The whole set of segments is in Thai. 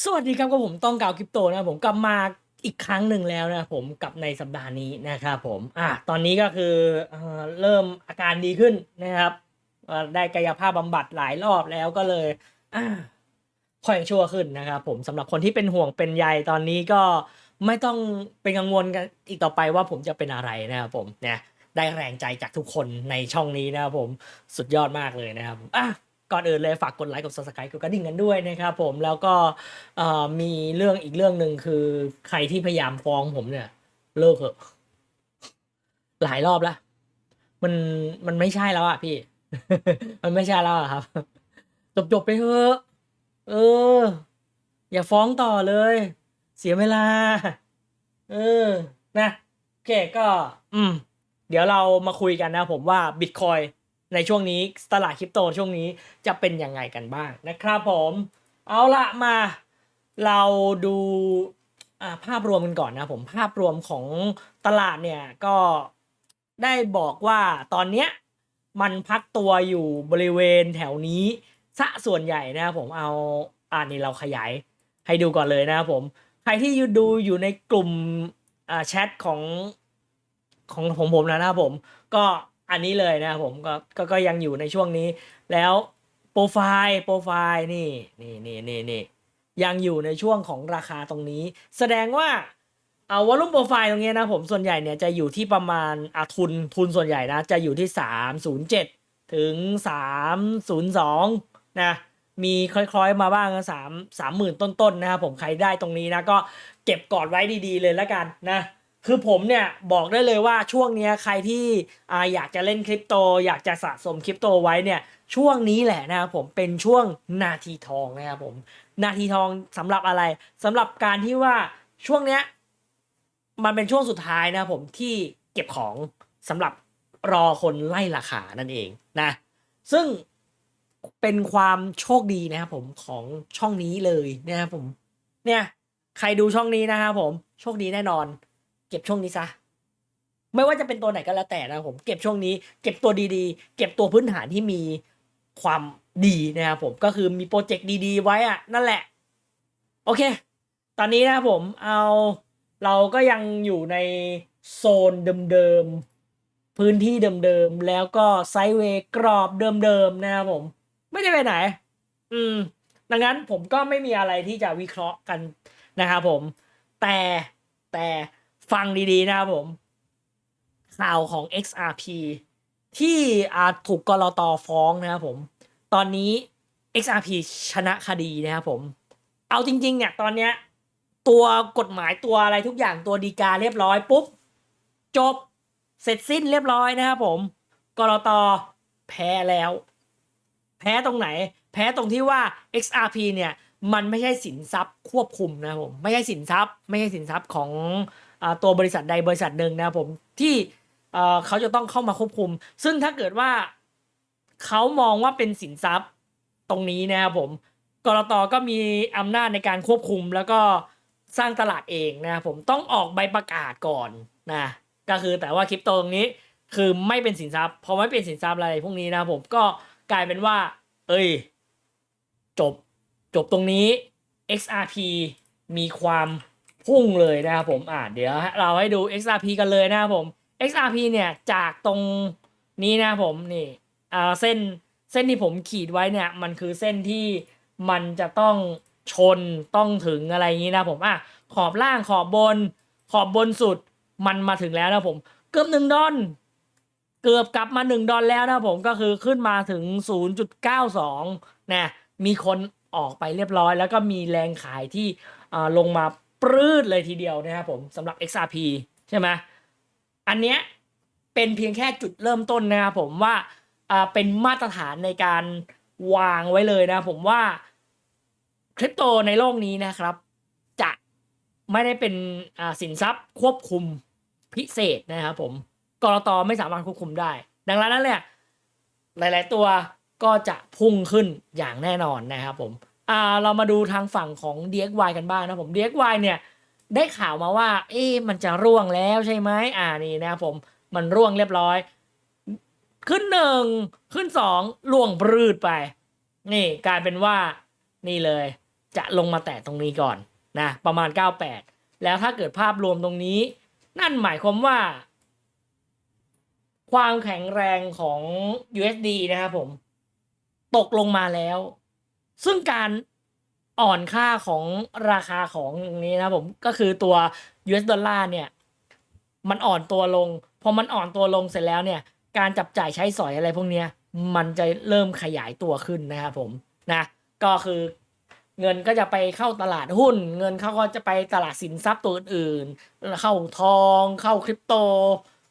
สวัสดีครับก็ผมต้องกาวคริปโตนะผมกลับมาอีกครั้งหนึ่งแล้วนะผมกับในสัปดาห์นี้นะครับผมอะตอนนี้ก็คือเอเริ่มอาการดีขึ้นนะครับได้กายภาพบำบัดหลายรอบแล้วก็เลยอะค่อยชั่วขึ้นนะครับผมสำหรับคนที่เป็นห่วงเป็นใยตอนนี้ก็ไม่ต้องเป็นกังวลกันอีกต่อไปว่าผมจะเป็นอะไรนะครับผมเนี่ยได้แรงใจจากทุกคนในช่องนี้นะครับผมสุดยอดมากเลยนะครับอะ ก่อนอื่นเลยฝากกดไลค์กด subscribe กดกระดิ่งกันด้วยนะครับผมแล้วก็มีเรื่องอีกเรื่องหนึ่งคือใครที่พยายามฟ้องผมเนี่ย เลิกเถอะหลายรอบแล้ว มันมันไม่ใช่แล้วอะพี่ มันไม่ใช่แล้วอะครับจบจบไปเถอะเออ อย่าฟ้องต่อเลย เสียเวลา เออ นะโอเคก็ อืม เดี๋ยวเรามาคุยกันนะผมว่าบิตคอย ในช่วงนี้ตลาดคริปโตช่วงนี้จะเป็นยังไงกันบ้างนะครับผม เอาละมา เราดูภาพรวมกันก่อนนะผมภาพรวมของตลาดเนี่ยก็ได้บอกว่าตอนเนี้ยมันพักตัวอยู่บริเวณแถวนี้ซะส่วนใหญ่นะครับผมเอาอ่านี่เราขยายให้ดูก่อนเลยนะครับผมใครที่อยู่ดูอยู่ในกลุ่มแชทของของของผมนะนะครับผมก็ อันนี้เลยนะครับผมก็ก็ก็ยังอยู่ในช่วงนี้ แล้วโปรไฟล์โปรไฟล์นี่นี่นี่นี่นี่ยังอยู่ในช่วงของราคาตรงนี้ แสดงว่าเอาวอลุ่มโปรไฟล์ตรงนี้นะผมส่วนใหญ่เนี่ยจะอยู่ที่ประมาณอาทุนทุนส่วนใหญ่นะ จะอยู่ที่ 307 ถึง 302 นะ มีคล้อยๆมาบ้างสามสามหมื่นต้นๆนะครับผมใครได้ตรงนี้นะ ก็เก็บกอดไว้ดีๆเลยแล้วกันนะ คือผมเนี่ยบอกได้เลยว่าช่วงนี้ใครที่ออยากจะเล่นคริปโต อยากจะสะสมคริปโตไว้เนี่ยช่วงนี้แหละนะครับผมเป็นช่วงนาทีทองนะครับผมนาทีทองสำหรับอะไรสำหรับการที่ว่าช่วงเนี้ยมันเป็นช่วงสุดท้ายนะครับผมที่เก็บของสำหรับรอคนไล่ราคานั่นเองนะ ซึ่งเป็นความโชคดีนะครับผมของช่องนี้เลยนะครับผมเนี่ยใครดูช่องนี้นะครับผมโชคดีแน่นอน เก็บช่วงนี้ซะไม่ว่าจะเป็นตัวไหนก็แล้วแต่นะผมเก็บช่วงนี้เก็บตัวดีๆ เก็บตัวพื้นฐานที่มีความดีนะครับผมก็คือมีโปรเจกต์ดีๆ ไว้อะนั่นแหละ โอเค ตอนนี้นะผมเอาเราก็ยังอยู่ในโซนเดิมๆ พื้นที่เดิมๆ แล้วก็ไซด์เวย์กรอบเดิมๆ นะครับผม ไม่ได้ไปไหน อืม ดังนั้นผมก็ไม่มีอะไรที่จะวิเคราะห์กันนะครับผม แต่แต่ ฟังดีๆนะครับผม ข่าวของ XRP ที่อาจถูกกรอตอฟ้องนะครับผม ตอนนี้ XRP ชนะคดีนะครับผม เอาจริง ๆ เนี่ยตอนเนี้ยตัวกฎหมายตัวอะไรทุกอย่างตัวดีกาเรียบร้อยปุ๊บ จบเสร็จสิ้นเรียบร้อยนะครับผมกรอตอแพ้แล้ว แพ้ตรงไหน แพ้ตรงที่ว่า XRP เนี่ย มันไม่ใช่สินทรัพย์ควบคุมนะครับผม ไม่ใช่สินทรัพย์ ไม่ใช่สินทรัพย์ของ ตัวบริษัทใดบริษัทหนึ่งนะครับผมที่เขาจะต้องเข้ามาควบคุม ซึ่งถ้าเกิดว่าเขามองว่าเป็นสินทรัพย์ตรงนี้นะครับผมกรตก็มีอำนาจในการควบคุมแล้วก็สร้างตลาดเองนะครับผมต้องออกใบประกาศก่อนนะก็คือแต่ว่าคริปโตตรงนี้คือไม่เป็นสินทรัพย์พอไม่เป็นสินทรัพย์อะไรพวกนี้นะครับผมก็กลายเป็นว่า เอ้ย จบจบตรงนี้ XRP มีความ พุ่งเลยนะครับผมอ่าเดี๋ยวเราให้ดู XRP กันเลยนะครับผม XRP เนี่ยจากตรงนี้นะครับผมนี่อ่าเส้นเส้นที่ผมขีดไว้เนี่ยมันคือเส้นที่มันจะต้องชนต้องถึงอะไรอย่างนี้นะผมอะขอบล่างขอบบน ขอบบนสุดมันมาถึงแล้วนะผม เกือบหนึ่งดอลเกือบกลับมาหนึ่งดอลแล้วนะผมก็คือขึ้นมาถึง 0.92นะมีคนออกไปเรียบร้อย แล้วก็มีแรงขายที่ลงมา ปรื้ดเลยทีเดียวนะครับผมสำหรับ XRP ใช่ไหมอันเนี้ยเป็นเพียงแค่จุดเริ่มต้นนะครับผมว่าอ่าเป็นมาตรฐานในการวางไว้เลยนะผมว่าคริปโตในโลกนี้นะครับ จะไม่ได้เป็นอ่าสินทรัพย์ควบคุมพิเศษนะครับผมกรตไม่สามารถควบคุมได้ ดังนั้นเนี่ยหลาย ๆ ตัวก็จะพุ่งขึ้นอย่างแน่นอนนะครับผม อ่าเรามาดูทางฝั่งของ DXY กันบ้างนะผม DXY เนี่ยได้ข่าวมาว่า เอ๊ะมันจะร่วงแล้วใช่ไหมอ่านี่นะครับผมมันร่วงเรียบร้อย ขึ้นหนึ่งขึ้นสองล่วงปรืดไป นี่กลายเป็นว่านี่เลย จะลงมาแตะตรงนี้ก่อนนะประมาณ 98 แล้วถ้าเกิดภาพรวมตรงนี้ นั่นหมายความว่า ความแข็งแรงของ USD นะครับผม ตกลงมาแล้ว ซึ่งการอ่อนค่าของราคาของนี้นะผมก็คือตัว US ดอลลาร์เนี่ย มันอ่อนตัวลง พอมันอ่อนตัวลงเสร็จแล้วเนี่ย การจับจ่ายใช้สอยอะไรพวกเนี้ยมันจะเริ่มขยายตัวขึ้นนะครับผมนะก็คือเงินก็จะไปเข้าตลาดหุ้น เงินเขาก็จะไปตลาดสินทรัพย์ตัวอื่นๆเข้าทอง เข้าคริปโต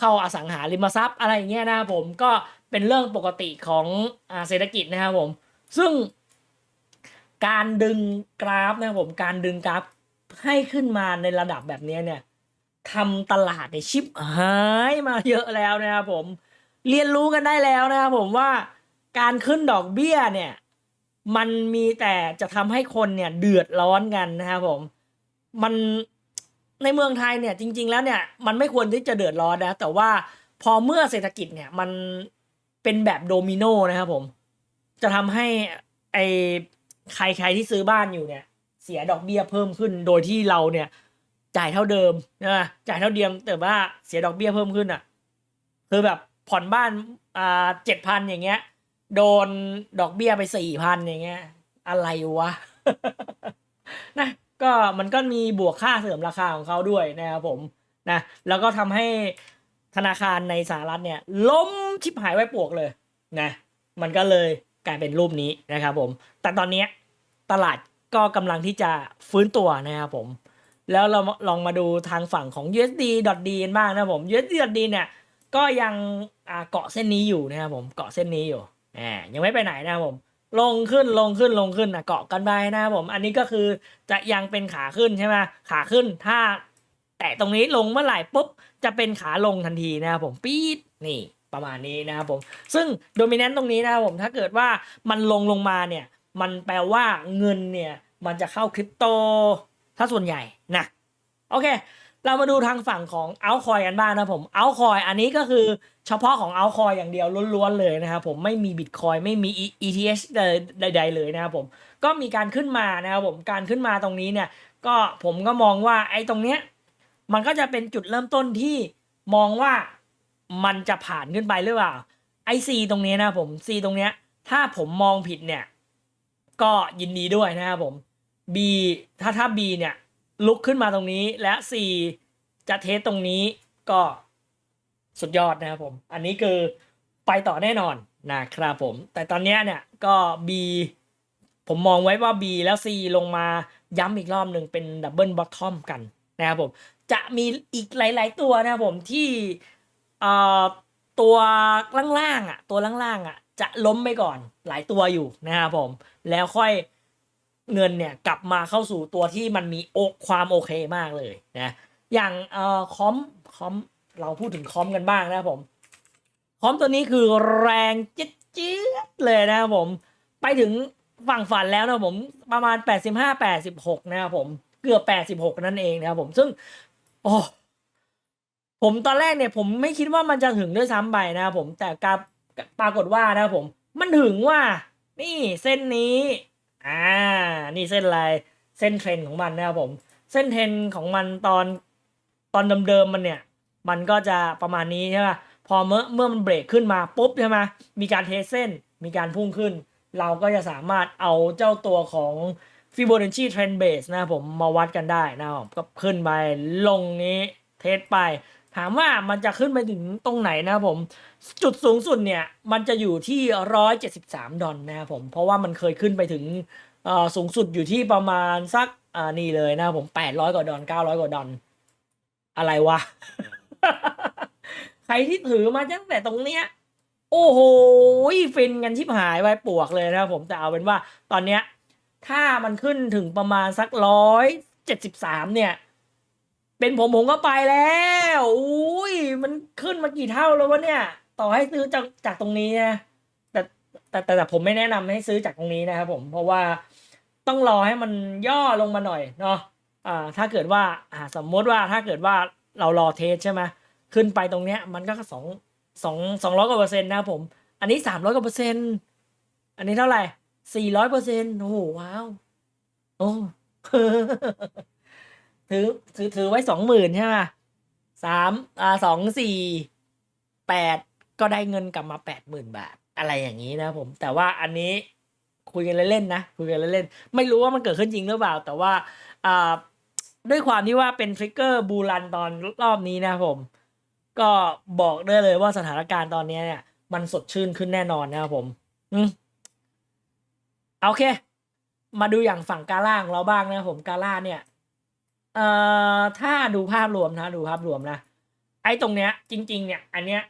เข้าอสังหาริมทรัพย์อะไรอย่างเงี้ยนะครับผมก็เป็นเรื่องปกติของอเศรษฐกิจนะครับผม ซึ่ง การดึงกราฟนะครับผมการดึงกราฟให้ขึ้นมาในระดับแบบนี้เนี่ยทำตลาดในชิปหายมาเยอะแล้วนะครับผมเรียนรู้กันได้แล้วนะครับผมว่าการขึ้นดอกเบี้ยเนี่ยมันมีแต่จะทำให้คนเนี่ยเดือดร้อนกันนะครับผมมันในเมืองไทยเนี่ยจริง ๆ แล้วเนี่ยมันไม่ควรที่จะเดือดร้อนนะแต่ว่าพอเมื่อเศรษฐกิจเนี่ยมันเป็นแบบโดมิโนนะครับผมจะทำให้ไอ ใครใครที่ซื้อบ้านอยู่เนี่ย เสียดอกเบี้ยเพิ่มขึ้นโดยที่เราเนี่ย จ่ายเท่าเดิมนะจ่ายเท่าเดิมแต่ว่าเสียดอกเบี้ยเพิ่มขึ้นอะคือแบบผ่อนบ้านอ่าเจ็ดพันอย่างเงี้ย โดนดอกเบี้ยไปสี่พันอย่างเงี้ย อะไรวะนะก็มันก็มีบวกค่าเสริมราคาของเขาด้วยนะครับผมนะแล้วก็ทำให้ธนาคารในสหรัฐเนี่ย ล้มชิบหายไว้ปวกเลยนะมันก็เลย กลายเป็นรูปนี้นะครับผม แต่ตอนนี้ตลาดก็กำลังที่จะฟื้นตัวนะครับผม แล้วเราลองมาดูทางฝั่งของ USD.D กันบ้างนะครับผม USD.D เนี่ยก็ยังเกาะเส้นนี้อยู่นะครับผมเกาะเส้นนี้อยู่แหมยังไม่ไปไหนนะครับผม ลงขึ้นลงขึ้นลงขึ้นนะเกาะกันไปนะครับผม อันนี้ก็คือจะยังเป็นขาขึ้นใช่ไหมขาขึ้นถ้า แตะตรงนี้ลงเมื่อไหร่ปุ๊บจะเป็นขาลงทันทีนะครับผมปี๊ดนี่ ประมาณนี้นะครับผม ซึ่งโดมิเนนต์ตรงนี้นะครับผมถ้าเกิดว่ามันลงลงมาเนี่ยมันแปลว่าเงินเนี่ยมันจะเข้าคริปโตถ้าส่วนใหญ่นะโอเค เรามาดูทางฝั่งของเอาคอยกันบ้างนะผมเอาคอยอันนี้ก็คือเฉพาะของเอาคอยอย่างเดียวล้วนๆเลยนะครับผมไม่มีบิตคอยไม่มี ETH ใด ๆ เลยนะครับผมก็มีการขึ้นมานะครับผมการขึ้นมาตรงนี้เนี่ยก็ผมก็มองว่าไอ้ตรงเนี้ยมันก็จะเป็นจุดเริ่มต้นที่มองว่า มันจะผ่านขึ้นไปหรือเปล่าไอซีตรงนี้นะผมซีตรงเนี้ย ถ้าผมมองผิดเนี่ย ก็ยินดีด้วยนะครับผม B ถ้าถ้า B เนี่ย ลุกขึ้นมาตรงนี้และ C จะเทสตรงนี้ก็สุดยอดนะครับผม อันนี้คือไปต่อแน่นอนนะครับผม แต่ตอนเนี้ยเนี่ยก็ B ผมมองไว้ว่า B แล้ว C ลงมาย้ำอีกรอบหนึ่งเป็นดับเบิลบอททอมกันนะครับผม จะมีอีกหลาย ๆ ตัวนะครับผมที่ อ่อตัวล่างๆอะ ตัวล่างๆอะ จะล้มไปก่อนหลายตัวอยู่นะครับผม แล้วค่อยเงินเนี่ยกลับมาเข้าสู่ตัวที่มันมีโอความโอเคมากเลยนะอย่างเอ่อคอมคอมเราพูดถึงคอมกันบ้างนะครับผมคอมตัวนี้คือแรงจิ๊ดจี๊ดเลยนะครับผม ไปถึงฝั่งฝันแล้วนะครับผมประมาณ 85 86 นะครับผม เกือบ 86 นั่นเองนะครับผมซึ่ง โอ้ ผมตอนแรกเนี่ยผมไม่คิดว่ามันจะถึงด้วยซ้ำไปนะครับผมแต่การปรากฏว่านะครับผม มันถึงว่า นี่เส้นนี้อ่านี่เส้นอะไรเส้นเทรนของมันนะครับผม เส้นเทรนของมันตอนตอนเดิมๆมันเนี่ย มันก็จะประมาณนี้ใช่ไหมพอเมื่อเมื่อมันเบรกขึ้นมาปุ๊บใช่ไหมมีการเทเส้นมีการพุ่งขึ้น เราก็จะสามารถเอาเจ้าตัวของ Fibonacci Trend Base นะครับผมมาวัดกันได้นะครับก็ขึ้นไปลงนี้เทสไป ถามว่ามันจะขึ้นไปถึงตรงไหนนะครับผม จุดสูงสุดเนี่ย มันจะอยู่ที่ 173 ดอลนะครับผม เพราะว่ามันเคยขึ้นไปถึงเอ่อสูงสุดอยู่ที่ประมาณสักอ่านี่เลยนะครับผม 800 กว่าดอล900 กว่าดอลอะไรวะ ใครที่ถือมาตั้งแต่ตรงเนี้ยโอ้โหฟินกันชิบหายไว้ปวกเลยนะครับผมแต่เอาเป็นว่าตอนเนี้ยถ้ามันขึ้นถึงประมาณสักร้อยเจ็ดสิบสามเนี่ย เป็นผมผมก็ไปแล้วอุ้ยมันขึ้นมากี่เท่าแล้ววะเนี่ย ต่อให้ซื้อจากจากตรงนี้นะแต่แต่แต่ผมไม่แนะนำให้ซื้อจากตรงนี้นะครับผมเพราะว่าต้องรอให้มันย่อลงมาหน่อยเนาะอ่าถ้าเกิดว่าอ่าสมมติว่าถ้าเกิดว่าเรารอเทสใช่ไหมขึ้นไปตรงเนี้ย มันก็สองสองสองร้อยกว่าเปอร์เซ็นต์นะผม อันนี้สามร้อยกว่าเปอร์เซ็นต์อันนี้เท่าไหร่สี่ร้อยเปอร์เซ็นต์โอ้โหว้าวโอ้ ถือถือถือไว้สองหมื่นใช่ไหมสามอ่าสองสี่แปดก็ได้เงินกลับมาแปดหมื่นบาท อะไรอย่างนี้นะผม แต่ว่าอันนี้คุยกันเล่นๆนะคุยกันเล่นๆไม่รู้ว่ามันเกิดขึ้นจริงหรือเปล่า แต่ว่าอ่าด้วยความที่ว่าเป็นทริกเกอร์บูรันตอนรอบนี้นะผม ก็บอกได้เลยว่าสถานการณ์ตอนนี้เนี่ย มันสดชื่นขึ้นแน่นอนนะครับผม อืมโอเค มาดูอย่างฝั่งกาล่าของเราบ้างนะครับผมกาล่าเนี่ย เอ่อถ้าดูภาพรวมนะดูภาพรวมนะไอ้ตรงเนี้ยจริง ๆ เนี่ย อันเนี้ย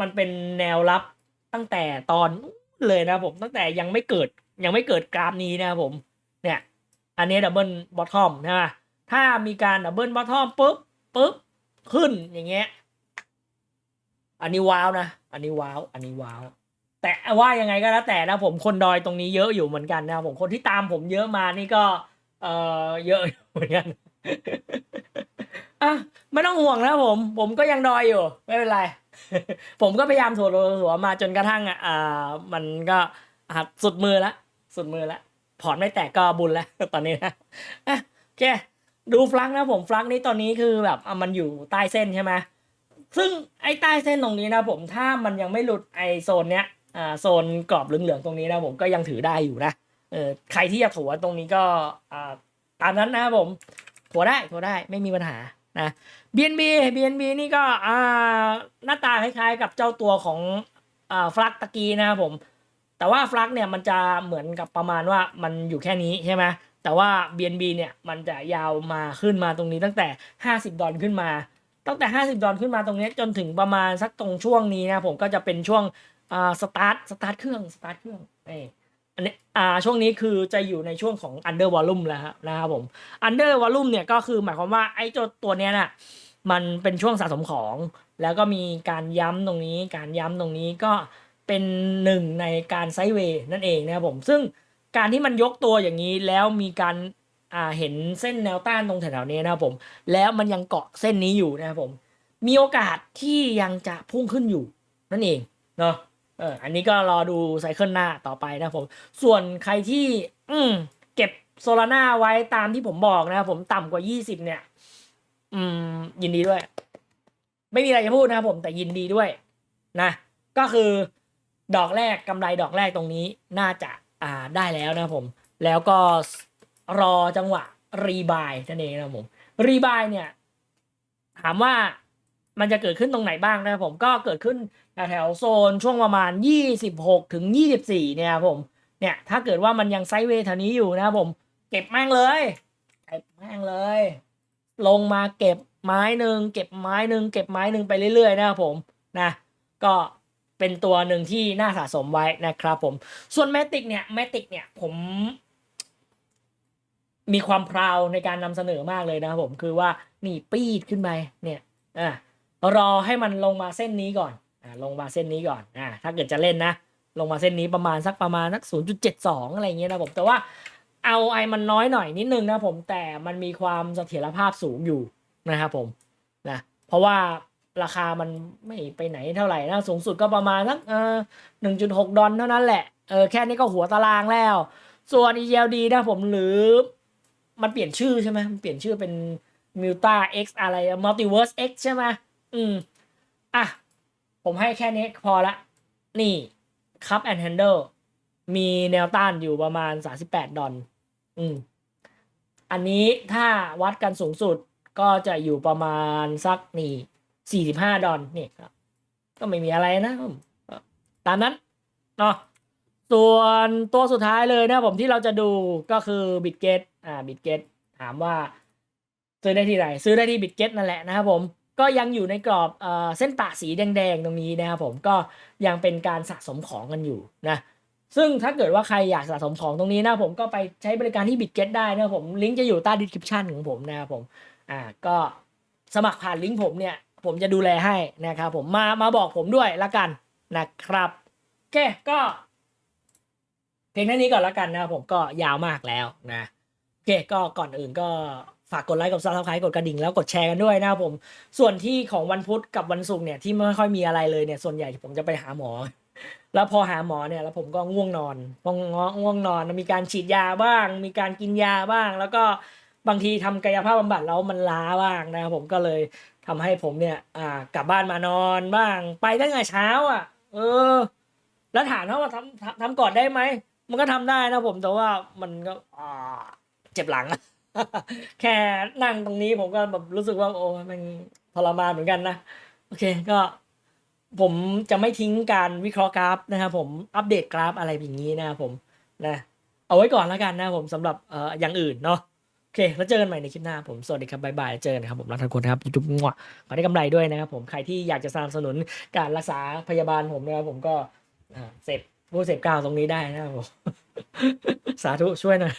มันเป็นแนวรับตั้งแต่ตอนเลยนะผมตั้งแต่ยังไม่เกิดยังไม่เกิดกราฟนี้นะผมเนี่ย อันนี้ดับเบิลบอททอมใช่ไหมถ้ามีการดับเบิลบอททอมปุ๊บปุ๊บขึ้นอย่างเงี้ยอันนี้ว้าวนะอันนี้ว้าวอันนี้ว้าวแต่ว่ายังไงก็แล้วแต่นะผมคนดอยตรงนี้เยอะอยู่เหมือนกันนะผมคนที่ตามผมเยอะมานี่ก็เออเยอะเหมือนกัน อะไม่ต้องห่วงนะผม ผมก็ยังดอยอยู่ ไม่เป็นไร ผมก็พยายามถั่วหัวมาจนกระทั่งอะอ่ามันก็สุดมือละสุดมือละพอร์ตไม่แตกก็บุญแล้วตอนนี้นะอะโอเคดูฟลักนะผมฟลักนี้ตอนนี้คือแบบมันอยู่ใต้เส้นใช่ไหมซึ่งไอ้ใต้เส้นตรงนี้นะผมถ้ามันยังไม่หลุดไอโซนเนี้ยอ่าโซนกรอบเหลืองๆตรงนี้นะผมก็ยังถือได้อยู่นะเออใครที่อยากถัวตรงนี้ก็อ่าตามนั้นนะผม ถัวได้ถัวได้ไม่มีปัญหานะ BNB BNB นี่ก็อ่าหน้าตาคล้ายๆ กับเจ้าตัวของอ่าฟลักตะกี้นะครับผม แต่ว่าฟลักเนี่ยมันจะเหมือนกับประมาณว่ามันอยู่แค่นี้ใช่ไหมแต่ว่า BNB เนี่ยมันจะยาวมาขึ้นมาตรงนี้ตั้งแต่ 50 ดอลขึ้นมา ตั้งแต่ 50 ดอลขึ้นมาตรงนี้จนถึงประมาณสักตรงช่วงนี้นะผมก็จะเป็นช่วงอ่าสตาร์ทสตาร์ทเครื่องสตาร์ทเครื่องเอ อันนี้อ่าช่วงนี้คือจะอยู่ในช่วงของ under volume แล้วนะครับผม under volume เนี่ยก็คือหมายความว่าไอ้เจ้าตัวเนี้ยน่ะมันเป็นช่วงสะสมของ แล้วก็มีการย้ำตรงนี้ การย้ำตรงนี้ก็เป็นหนึ่งในการไซด์เวย์นั่นเองนะครับผม ซึ่งการที่มันยกตัวอย่างนี้แล้วมีการอ่าเห็นเส้นแนวต้านตรงแถวๆนี้นะครับผม แล้วมันยังเกาะเส้นนี้อยู่นะครับผม มีโอกาสที่ยังจะพุ่งขึ้นอยู่นั่นเองเนาะ เอออันนี้ก็รอดูไซเคิลหน้าต่อไปนะผม ส่วนใครที่ อืม เก็บโซลาร่าไว้ตามที่ผมบอกนะครับผมต่ำกว่า 20 เนี่ย อืม ยินดีด้วย ไม่มีอะไรจะพูดนะครับผมแต่ยินดีด้วย นะ ก็คือดอกแรกกำไรดอกแรกตรงนี้น่าจะอ่าได้แล้วนะครับผม แล้วก็รอจังหวะรีบายนั่นเองนะผมรีบายเนี่ย ถามว่า มันจะเกิดขึ้นตรงไหนบ้างนะครับผมก็เกิดขึ้นแถวโซนช่วงประมาณ 26 ถึง 24 เนี่ยครับผมเนี่ยถ้าเกิดว่ามันยังไซด์เวย์แถวนี้อยู่นะครับผมเก็บแม่งเลยเก็บแม่งเลย ลงมาเก็บไม้หนึ่งเก็บไม้หนึ่งเก็บไม้หนึ่งไปเรื่อยๆนะครับผมนะก็เป็นตัวหนึ่งที่น่าสะสมไว้นะครับผมส่วนแมติกเนี่ยแมติกเนี่ยผมมีความพราวในการนำเสนอมากเลยนะครับผมคือว่านี่ปีดขึ้นไปเนี่ยอะ รอให้มันลงมาเส้นนี้ก่อนอ่าลงมาเส้นนี้ก่อนอ่าถ้าเกิดจะเล่นนะ ลงมาเส้นนี้ประมาณสักประมาณสักศูนย์จุดเจ็ดสอะไรเงี้ยนะผมแต่ว่าเอาไอมันน้อยหน่อยนิดนึงนะผมแต่มันมีความเสถียรภาพสูงอยู่นะครับผมนะเพราะว่าราคามันไม่ไปไหนเท่าไหร่นะสูงสุดก็ประมาณสักเออหนึ่งจุดหกดอลเท่านั้นแหละเออแค่นี้ก็หัวตารางแล้ว ส่วน ELD นะผมหรือ มันเปลี่ยนชื่อใช่ไหมมันเปลี่ยนชื่อเป็น Muta X อะไร Multiverse X ใช่ไหม อืม อะ ผมให้แค่นี้พอละ นี่ Cup and Handle มีแนวต้านอยู่ประมาณ 38 ดอลอืม อันนี้ถ้าวัดกันสูงสุดก็จะอยู่ประมาณสักนี่ 45 ดอลนี่ครับ ก็ไม่มีอะไรนะ ตามนั้นเนาะส่วนตัวสุดท้ายเลยนะผมที่เราจะดูก็คือบิตเกตอ่าบิตเกตถามว่า ซื้อได้ที่ไหน ซื้อได้ที่บิตเกตนั่นแหละนะครับผม ก็ยังอยู่ในกรอบเอเส้นปะสีแดงๆตรงนี้นะครับผมก็ยังเป็นการสะสมของกันอยู่นะซึ่งถ้าเกิดว่าใครอยากสะสมของตรงนี้นะผมก็ไปใช้บริการที่บิตเกตได้นะครับผมลิงก์จะอยู่ใต้ดีสคริปชันของผมนะครับผมอ่าก็สมัครผ่านลิงก์ผมเนี่ยผมจะดูแลให้นะครับผมมามาบอกผมด้วยละกันนะครับโอเคก็เพียงเท่านี้ก่อนล้วกันนะครับผมก็ยาวมากแล้วนะโอเคก็ก่อนอื่นก็ ฝากกดไลค์กดซับสไครต์กดกระดิ่งแล้วกดแชร์กันด้วยนะครับผม ส่วนที่ของวันพุธกับวันศุกร์เนี่ยที่ไม่ค่อยมีอะไรเลยเนี่ยส่วนใหญ่ผมจะไปหาหมอ แล้วพอหาหมอเนี่ยแล้วผมก็ง่วงนอนง่วงง่วงนอนมีการฉีดยาบ้าง มีการกินยาบ้าง แล้วก็บางทีทำกายภาพบำบัดแล้วมันล้าบ้างนะครับผมก็เลยทำให้ผมเนี่ยอ่ากลับบ้านมานอนบ้าง ไปตั้งแต่เช้า อะ เออ แล้วถามว่าทำทำทำก่อนได้ไหมมันก็ทำได้นะผมแต่ว่ามันก็อ่าเจ็บหลัง แค่นั่งตรงนี้ผมก็แบบรู้สึกว่าโอ้มันทรมานเหมือนกันนะ โอเคก็ผมจะไม่ทิ้งการวิเคราะห์กราฟนะครับผมอัปเดตกราฟอะไรอย่างนี้นะครับผมนะเอาไว้ก่อนแล้วกันนะครับผมสำหรับเอ่ออย่างอื่นเนาะโอเค แล้วเจอกันใหม่ในคลิปหน้าผมสวัสดีครับบายบายเจอกันครับผมรักทุกคนนะครับยูทูบมั่วขอได้กำไรด้วยนะครับผมใครที่อยากจะสนับสนุนการรักษาพยาบาลผมนะครับผมก็อ่าเสพผู้เสพกาวตรงนี้ได้นะครับผม สาธุช่วยหน่อย